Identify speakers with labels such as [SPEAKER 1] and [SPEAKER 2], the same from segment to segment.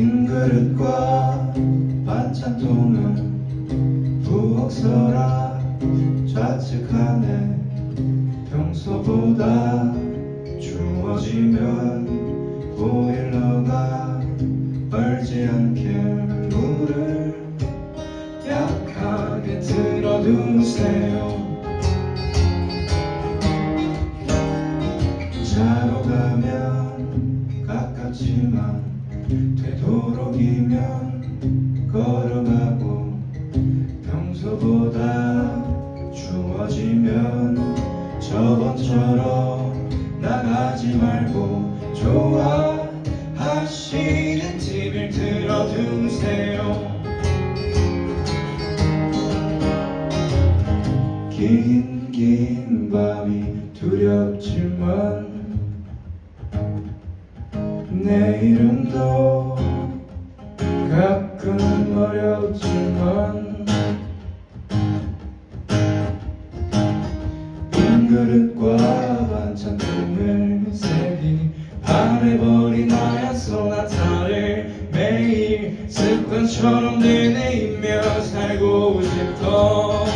[SPEAKER 1] 빈 그릇과 반찬통은 부엌 서랍 좌측하네. 평소보다 추워지면 보일러가 얼지 않게 물을 약하게 틀어두세요 되도록이면 걸어가고 평소보다 추워지면 저번처럼 나가지 말고 좋아하시는 TV를 틀어두세요 긴 긴 밤이 두렵지만 내 이름도 가끔 어렵지만 빈 그릇과 반찬통을 세기 반해버린 나의 소나타를 매일 습관처럼 되뇌이며 살고 싶어.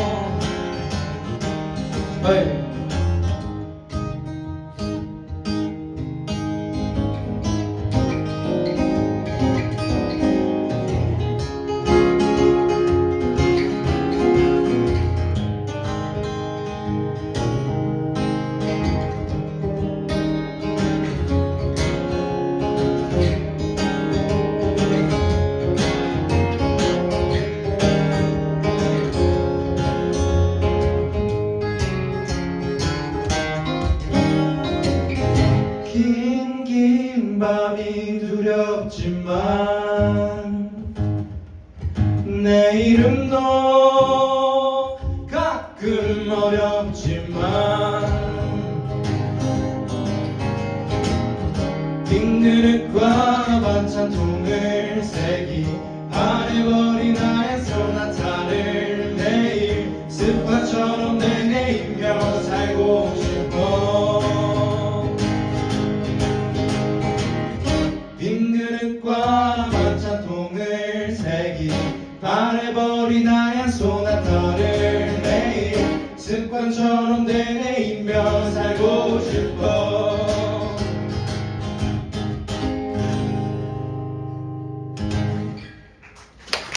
[SPEAKER 1] 어 긴 긴 밤이 두렵지만 내 이름도 가끔 어렵지만 빈 그릇과 반찬통을 세기 반해버린 나의 소나타를 매일 습관처럼 내내이며 세기 반해버린 하얀 소나타를 매일 습관처럼 되뇌이며 살고 싶어